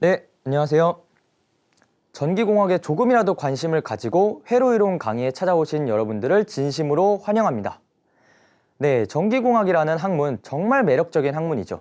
네, 안녕하세요. 전기공학에 조금이라도 관심을 가지고 회로이론 강의에 찾아오신 여러분들을 진심으로 환영합니다. 네, 전기공학이라는 학문 정말 매력적인 학문이죠.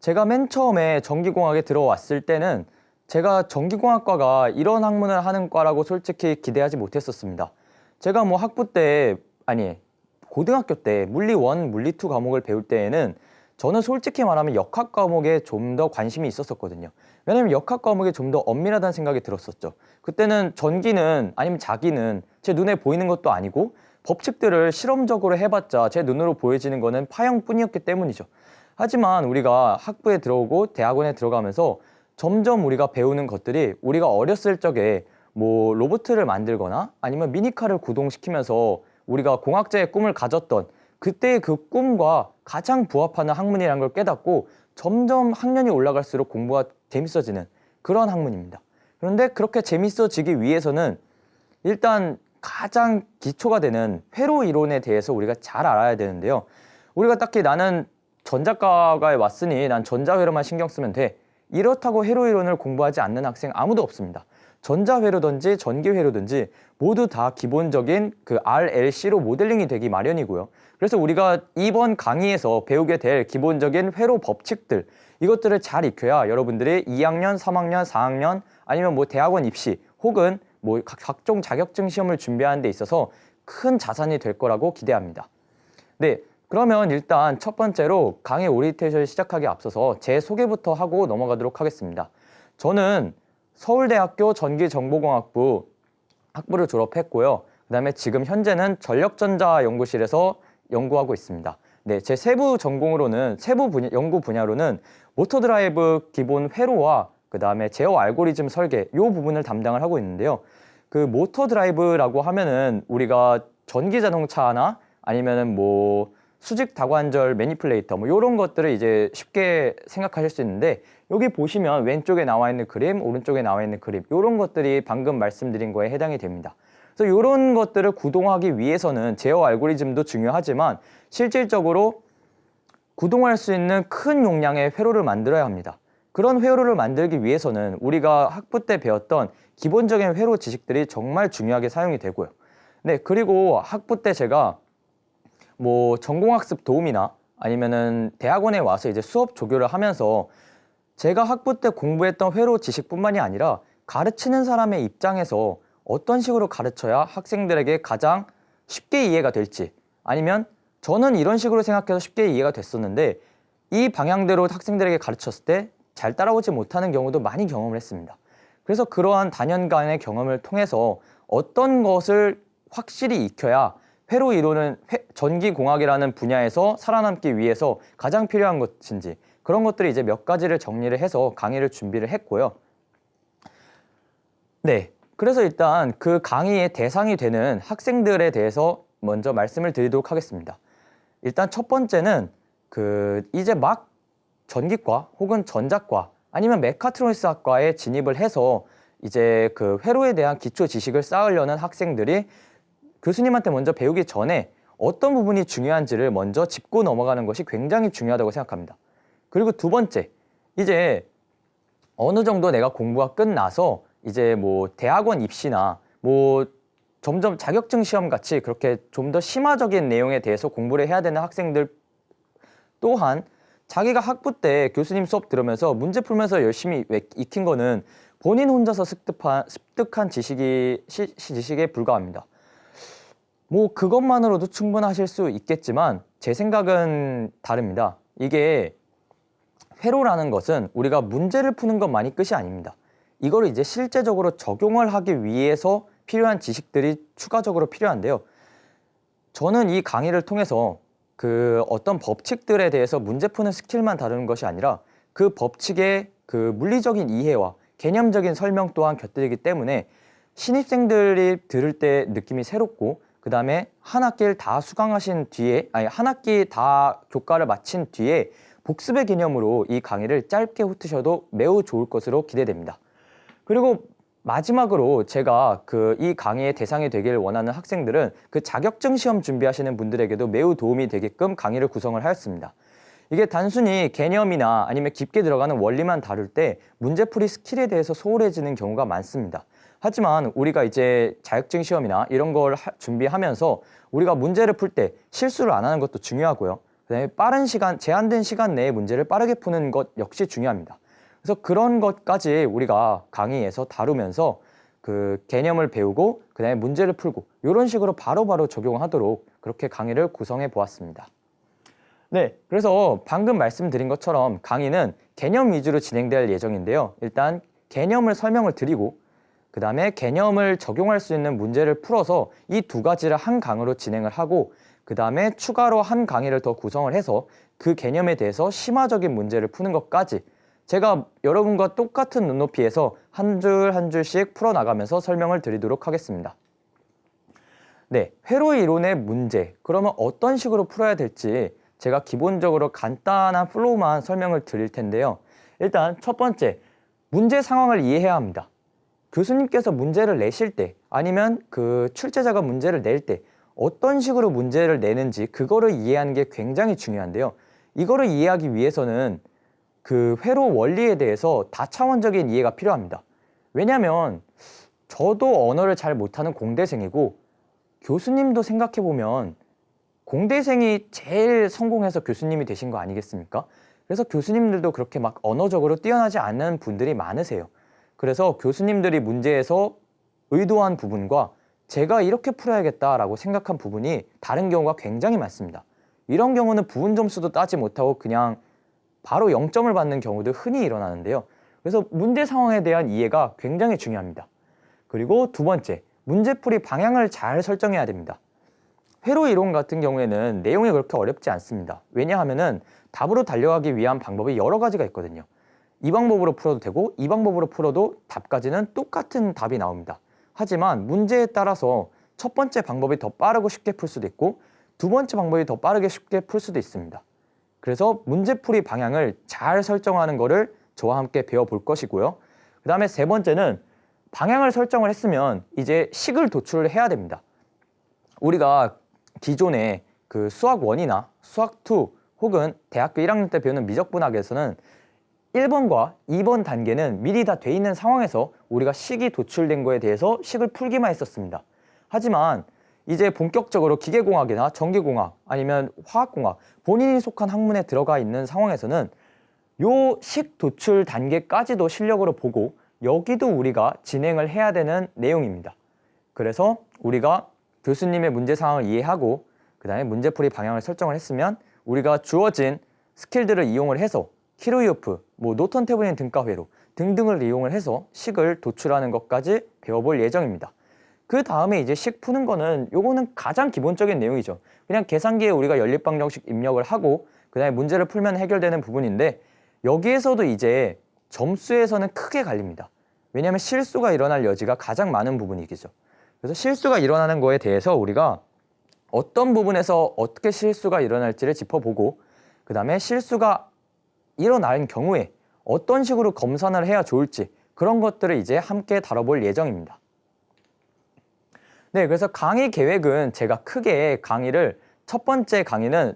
제가 맨 처음에 전기공학에 들어왔을 때는 제가 전기공학과가 이런 학문을 하는 과라고 솔직히 기대하지 못했었습니다. 제가 뭐 학부 때 아니 고등학교 때 물리 1, 물리 2 과목을 배울 때에는 저는 솔직히 말하면 역학 과목에 좀 더 관심이 있었었거든요. 왜냐면 역학 과목이 좀 더 엄밀하다는 생각이 들었었죠. 그때는 전기는 아니면 자기는 제 눈에 보이는 것도 아니고 법칙들을 실험적으로 해봤자 제 눈으로 보여지는 거는 파형뿐이었기 때문이죠. 하지만 우리가 학부에 들어오고 대학원에 들어가면서 점점 우리가 배우는 것들이 우리가 어렸을 적에 뭐 로봇을 만들거나 아니면 미니카를 구동시키면서 우리가 공학자의 꿈을 가졌던 그때의 그 꿈과 가장 부합하는 학문이라는 걸 깨닫고 점점 학년이 올라갈수록 공부가 재밌어지는 그런 학문입니다. 그런데 그렇게 재밌어지기 위해서는 일단 가장 기초가 되는 회로 이론에 대해서 우리가 잘 알아야 되는데요. 우리가 딱히 나는 전자과에 왔으니 난 전자회로만 신경 쓰면 돼. 이렇다고 회로 이론을 공부하지 않는 학생 아무도 없습니다. 전자회로든지 전기회로든지 모두 다 기본적인 그 RLC로 모델링이 되기 마련이고요. 그래서 우리가 이번 강의에서 배우게 될 기본적인 회로 법칙들 이것들을 잘 익혀야 여러분들이 2학년, 3학년, 4학년 아니면 뭐 대학원 입시 혹은 뭐 각- 각종 자격증 시험을 준비하는 데 있어서 큰 자산이 될 거라고 기대합니다. 네, 그러면 일단 첫 번째로 강의 오리엔테이션 시작하기 앞서서 제 소개부터 하고 넘어가도록 하겠습니다. 저는 서울대학교 전기정보공학부 학부를 졸업했고요. 그다음에 지금 현재는 전력전자 연구실에서 연구하고 있습니다. 네, 제 세부 전공으로는 세부 분야, 연구 분야로는 모터 드라이브 기본 회로와 그다음에 제어 알고리즘 설계 요 부분을 담당을 하고 있는데요. 그 모터 드라이브라고 하면은 우리가 전기 자동차나 아니면은 뭐 수직 다관절 매니플레이터 뭐 이런 것들을 이제 쉽게 생각하실 수 있는데 여기 보시면 왼쪽에 나와 있는 그림, 오른쪽에 나와 있는 그림 이런 것들이 방금 말씀드린 거에 해당이 됩니다. 그래서 이런 것들을 구동하기 위해서는 제어 알고리즘도 중요하지만 실질적으로 구동할 수 있는 큰 용량의 회로를 만들어야 합니다. 그런 회로를 만들기 위해서는 우리가 학부 때 배웠던 기본적인 회로 지식들이 정말 중요하게 사용이 되고요. 네, 그리고 학부 때 제가 뭐 전공학습 도움이나 아니면은 대학원에 와서 이제 수업 조교를 하면서 제가 학부 때 공부했던 회로 지식뿐만이 아니라 가르치는 사람의 입장에서 어떤 식으로 가르쳐야 학생들에게 가장 쉽게 이해가 될지 아니면 저는 이런 식으로 생각해서 쉽게 이해가 됐었는데 이 방향대로 학생들에게 가르쳤을 때 잘 따라오지 못하는 경우도 많이 경험을 했습니다. 그래서 그러한 단연간의 경험을 통해서 어떤 것을 확실히 익혀야 회로 이론은 회- 전기공학이라는 분야에서 살아남기 위해서 가장 필요한 것인지 그런 것들을 이제 몇 가지를 정리를 해서 강의를 준비를 했고요. 네. 그래서 일단 그 강의의 대상이 되는 학생들에 대해서 먼저 말씀을 드리도록 하겠습니다. 일단 첫 번째는 그 이제 막 전기과 혹은 전자과 아니면 메카트로니스 학과에 진입을 해서 이제 그 회로에 대한 기초 지식을 쌓으려는 학생들이 교수님한테 먼저 배우기 전에 어떤 부분이 중요한지를 먼저 짚고 넘어가는 것이 굉장히 중요하다고 생각합니다. 그리고 두 번째, 이제 어느 정도 내가 공부가 끝나서 이제 뭐 대학원 입시나 뭐 점점 자격증 시험 같이 그렇게 좀 더 심화적인 내용에 대해서 공부를 해야 되는 학생들 또한 자기가 학부 때 교수님 수업 들으면서 문제 풀면서 열심히 외- 익힌 거는 본인 혼자서 습득한, 습득한 지식이 시, 시- 지식에 불과합니다. 뭐 그것만으로도 충분하실 수 있겠지만 제 생각은 다릅니다. 이게 회로라는 것은 우리가 문제를 푸는 것만이 끝이 아닙니다. 이거를 이제 실제적으로 적용을 하기 위해서 필요한 지식들이 추가적으로 필요한데요. 저는 이 강의를 통해서 그 어떤 법칙들에 대해서 문제 푸는 스킬만 다루는 것이 아니라 그 법칙의 그 물리적인 이해와 개념적인 설명 또한 곁들이기 때문에 신입생들이 들을 때 느낌이 새롭고 그 다음에 한 학기를 다 수강하신 뒤에 아니 한 학기 다 교과를 마친 뒤에 복습의 개념으로 이 강의를 짧게 훑으셔도 매우 좋을 것으로 기대됩니다. 그리고 마지막으로 제가 그 이 강의의 대상이 되길 원하는 학생들은 그 자격증 시험 준비하시는 분들에게도 매우 도움이 되게끔 강의를 구성을 하였습니다. 이게 단순히 개념이나 아니면 깊게 들어가는 원리만 다룰 때 문제풀이 스킬에 대해서 소홀해지는 경우가 많습니다. 하지만 우리가 이제 자격증 시험이나 이런 걸 하- 준비하면서 우리가 문제를 풀 때 실수를 안 하는 것도 중요하고요. 그다음에 빠른 시간, 제한된 시간 내에 문제를 빠르게 푸는 것 역시 중요합니다. 그래서 그런 것까지 우리가 강의에서 다루면서 그 개념을 배우고 그다음에 문제를 풀고 이런 식으로 바로바로 적용하도록 그렇게 강의를 구성해 보았습니다. 네, 그래서 방금 말씀드린 것처럼 강의는 개념 위주로 진행될 예정인데요. 일단 개념을 설명을 드리고 그 다음에 개념을 적용할 수 있는 문제를 풀어서 이 두 가지를 한 강으로 진행을 하고 그 다음에 추가로 한 강의를 더 구성을 해서 그 개념에 대해서 심화적인 문제를 푸는 것까지 제가 여러분과 똑같은 눈높이에서 한 줄 한 줄씩 풀어나가면서 설명을 드리도록 하겠습니다. 네, 회로 이론의 문제. 그러면 어떤 식으로 풀어야 될지 제가 기본적으로 간단한 플로우만 설명을 드릴 텐데요. 일단 첫 번째, 문제 상황을 이해해야 합니다. 교수님께서 문제를 내실 때 아니면 그 출제자가 문제를 낼 때 어떤 식으로 문제를 내는지 그거를 이해하는 게 굉장히 중요한데요. 이거를 이해하기 위해서는 그 회로 원리에 대해서 다차원적인 이해가 필요합니다. 왜냐하면 저도 언어를 잘 못하는 공대생이고 교수님도 생각해 보면 공대생이 제일 성공해서 교수님이 되신 거 아니겠습니까? 그래서 교수님들도 그렇게 막 언어적으로 뛰어나지 않은 분들이 많으세요. 그래서 교수님들이 문제에서 의도한 부분과 제가 이렇게 풀어야겠다라고 생각한 부분이 다른 경우가 굉장히 많습니다. 이런 경우는 부분 점수도 따지 못하고 그냥 바로 0점을 받는 경우도 흔히 일어나는데요. 그래서 문제 상황에 대한 이해가 굉장히 중요합니다. 그리고 두 번째, 문제풀이 방향을 잘 설정해야 됩니다. 회로 이론 같은 경우에는 내용이 그렇게 어렵지 않습니다. 왜냐하면은 답으로 달려가기 위한 방법이 여러 가지가 있거든요. 이 방법으로 풀어도 되고 이 방법으로 풀어도 답까지는 똑같은 답이 나옵니다. 하지만 문제에 따라서 첫 번째 방법이 더 빠르고 쉽게 풀 수도 있고 두 번째 방법이 더 빠르게 쉽게 풀 수도 있습니다. 그래서 문제풀이 방향을 잘 설정하는 것을 저와 함께 배워볼 것이고요. 그 다음에 세 번째는 방향을 설정을 했으면 이제 식을 도출을 해야 됩니다. 우리가 기존에 그 수학 원이나 수학 2 혹은 대학교 1학년 때 배우는 미적분학에서는 1번과 2번 단계는 미리 다 돼 있는 상황에서 우리가 식이 도출된 거에 대해서 식을 풀기만 했었습니다. 하지만 이제 본격적으로 기계공학이나 전기공학 아니면 화학공학 본인이 속한 학문에 들어가 있는 상황에서는 요 식 도출 단계까지도 실력으로 보고 여기도 우리가 진행을 해야 되는 내용입니다. 그래서 우리가 교수님의 문제 상황을 이해하고 그 다음에 문제풀이 방향을 설정을 했으면 우리가 주어진 스킬들을 이용을 해서 키로이오프, 뭐 노턴 태블린 등가 회로 등등을 이용을 해서 식을 도출하는 것까지 배워볼 예정입니다. 그 다음에 이제 식 푸는 거는 요거는 가장 기본적인 내용이죠. 그냥 계산기에 우리가 연립방정식 입력을 하고 그 다음에 문제를 풀면 해결되는 부분인데 여기에서도 이제 점수에서는 크게 갈립니다. 왜냐하면 실수가 일어날 여지가 가장 많은 부분이겠죠. 그래서 실수가 일어나는 거에 대해서 우리가 어떤 부분에서 어떻게 실수가 일어날지를 짚어보고 그 다음에 실수가 일어난 경우에 어떤 식으로 검산을 해야 좋을지 그런 것들을 이제 함께 다뤄볼 예정입니다. 네, 그래서 강의 계획은 제가 크게 강의를 첫 번째 강의는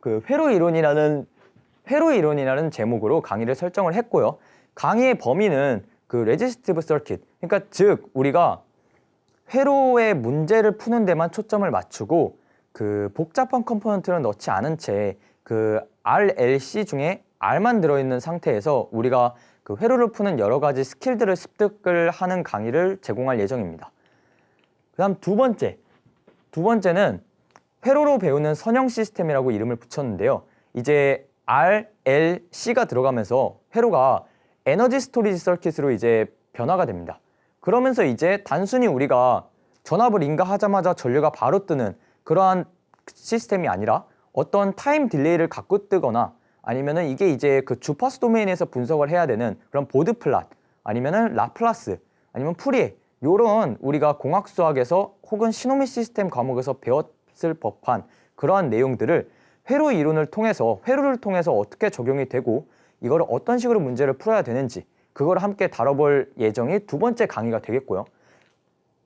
그 회로 이론이라는 회로 이론이라는 제목으로 강의를 설정을 했고요. 강의의 범위는 그 레지스티브 서킷, 그러니까 즉 우리가 회로의 문제를 푸는 데만 초점을 맞추고 그 복잡한 컴포넌트를 넣지 않은 채 그 RLC 중에 R만 들어있는 상태에서 우리가 그 회로를 푸는 여러 가지 스킬들을 습득을 하는 강의를 제공할 예정입니다. 그 다음 두 번째. 두 번째는 회로로 배우는 선형 시스템이라고 이름을 붙였는데요. 이제 RLC가 들어가면서 회로가 에너지 스토리지 서킷으로 이제 변화가 됩니다. 그러면서 이제 단순히 우리가 전압을 인가하자마자 전류가 바로 뜨는 그러한 시스템이 아니라 어떤 타임 딜레이를 갖고 뜨거나 아니면은 이게 이제 그 주파수 도메인에서 분석을 해야 되는 그런 보드 플랫 아니면은 라플라스 아니면 풀이에 요런 우리가 공학 수학에서 혹은 시노미 시스템 과목에서 배웠을 법한 그러한 내용들을 회로 이론을 통해서 회로를 통해서 어떻게 적용이 되고 이거를 어떤 식으로 문제를 풀어야 되는지 그걸 함께 다뤄볼 예정이 두 번째 강의가 되겠고요.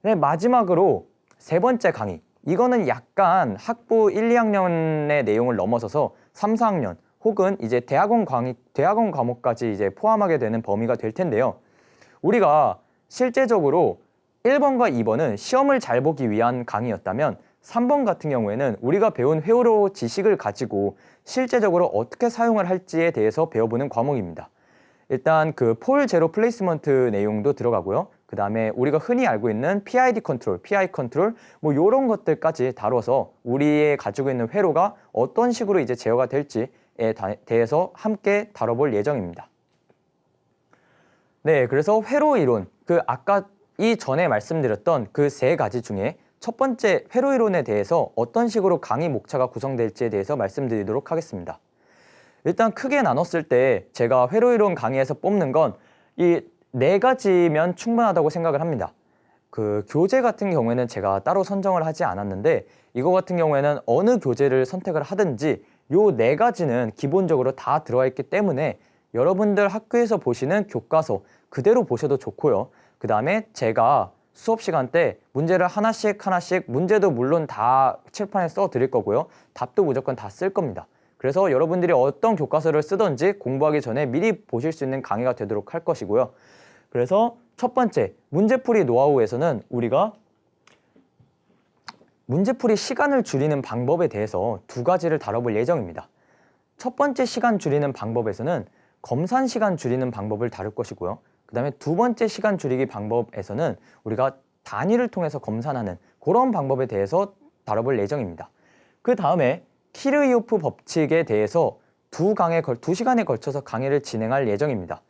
네, 마지막으로 세 번째 강의. 이거는 약간 학부 1, 2학년의 내용을 넘어서서 3, 4학년 혹은 이제 대학원 과목, 대학원 과목까지 이제 포함하게 되는 범위가 될 텐데요. 우리가 실제적으로 1번과 2번은 시험을 잘 보기 위한 강의였다면 3번 같은 경우에는 우리가 배운 회로 지식을 가지고 실제적으로 어떻게 사용을 할지에 대해서 배워보는 과목입니다. 일단 그 폴 제로 플레이스먼트 내용도 들어가고요. 그 다음에 우리가 흔히 알고 있는 PID 컨트롤, PI 컨트롤 뭐 이런 것들까지 다뤄서 우리의 가지고 있는 회로가 어떤 식으로 이제 제어가 될지에 다- 대해서 함께 다뤄볼 예정입니다. 네, 그래서 회로 이론 그 아까 이 전에 말씀드렸던 그 세 가지 중에 첫 번째 회로 이론에 대해서 어떤 식으로 강의 목차가 구성될지에 대해서 말씀드리도록 하겠습니다. 일단 크게 나눴을 때 제가 회로 이론 강의에서 뽑는 건 이 네 가지면 충분하다고 생각을 합니다. 그 교재 같은 경우에는 제가 따로 선정을 하지 않았는데 이거 같은 경우에는 어느 교재를 선택을 하든지 요 네 가지는 기본적으로 다 들어와 있기 때문에 여러분들 학교에서 보시는 교과서 그대로 보셔도 좋고요. 그 다음에 제가 수업 시간 때 문제를 하나씩 하나씩 문제도 물론 다 칠판에 써 드릴 거고요. 답도 무조건 다 쓸 겁니다. 그래서 여러분들이 어떤 교과서를 쓰든지 공부하기 전에 미리 보실 수 있는 강의가 되도록 할 것이고요. 그래서 첫 번째 문제풀이 노하우에서는 우리가 문제풀이 시간을 줄이는 방법에 대해서 두 가지를 다뤄볼 예정입니다. 첫 번째 시간 줄이는 방법에서는 검산 시간 줄이는 방법을 다룰 것이고요. 그 다음에 두 번째 시간 줄이기 방법에서는 우리가 단위를 통해서 검산하는 그런 방법에 대해서 다뤄볼 예정입니다. 그 다음에 키르이오프 법칙에 대해서 두 강에 걸, 두 시간에 걸쳐서 강의를 진행할 예정입니다.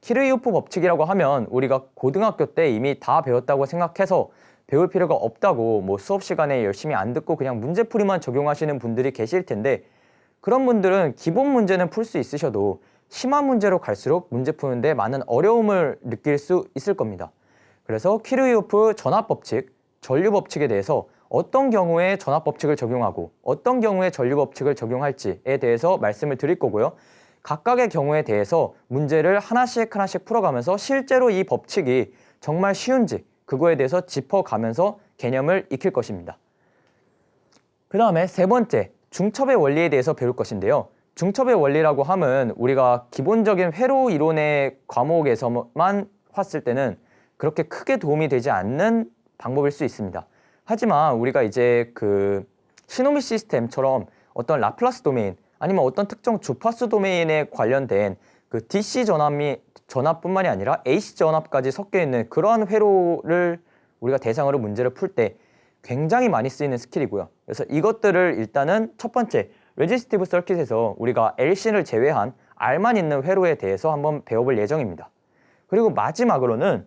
키르이오프 법칙이라고 하면 우리가 고등학교 때 이미 다 배웠다고 생각해서 배울 필요가 없다고 뭐 수업 시간에 열심히 안 듣고 그냥 문제풀이만 적용하시는 분들이 계실 텐데 그런 분들은 기본 문제는 풀 수 있으셔도 심한 문제로 갈수록 문제 푸는데 많은 어려움을 느낄 수 있을 겁니다. 그래서 키르이오프 전압 법칙, 전류 법칙에 대해서 어떤 경우에 전압 법칙을 적용하고 어떤 경우에 전류 법칙을 적용할지에 대해서 말씀을 드릴 거고요. 각각의 경우에 대해서 문제를 하나씩 하나씩 풀어가면서 실제로 이 법칙이 정말 쉬운지 그거에 대해서 짚어가면서 개념을 익힐 것입니다. 그 다음에 세 번째, 중첩의 원리에 대해서 배울 것인데요. 중첩의 원리라고 하면 우리가 기본적인 회로 이론의 과목에서만 봤을 때는 그렇게 크게 도움이 되지 않는 방법일 수 있습니다. 하지만 우리가 이제 그 시노미 시스템처럼 어떤 라플라스 도메인 아니면 어떤 특정 주파수 도메인에 관련된 그 DC 전압이 전압뿐만이 아니라 AC 전압까지 섞여 있는 그러한 회로를 우리가 대상으로 문제를 풀 때 굉장히 많이 쓰이는 스킬이고요. 그래서 이것들을 일단은 첫 번째 레지스티브 서킷에서 우리가 LC를 제외한 R만 있는 회로에 대해서 한번 배워볼 예정입니다. 그리고 마지막으로는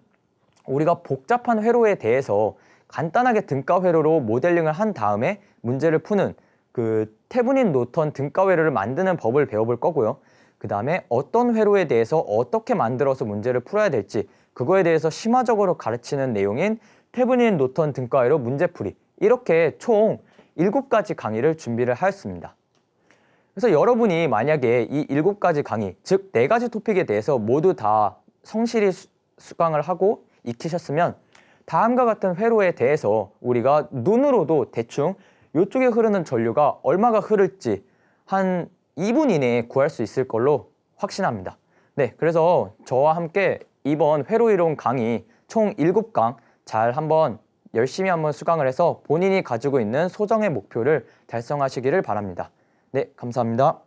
우리가 복잡한 회로에 대해서 간단하게 등가 회로로 모델링을 한 다음에 문제를 푸는 그 테브닌 노턴 등가 회로를 만드는 법을 배워볼 거고요. 그 다음에 어떤 회로에 대해서 어떻게 만들어서 문제를 풀어야 될지 그거에 대해서 심화적으로 가르치는 내용인 테브닌 노턴 등가 회로 문제풀이 이렇게 총 7가지 강의를 준비를 하였습니다. 그래서 여러분이 만약에 이 일곱 가지 강의, 즉네 가지 토픽에 대해서 모두 다 성실히 수- 수강을 하고 익히셨으면 다음과 같은 회로에 대해서 우리가 눈으로도 대충 이쪽에 흐르는 전류가 얼마가 흐를지 한 2분 이내에 구할 수 있을 걸로 확신합니다. 네, 그래서 저와 함께 이번 회로 이론 강의 총 7강 잘 한번 열심히 한번 수강을 해서 본인이 가지고 있는 소정의 목표를 달성하시기를 바랍니다. 네, 감사합니다.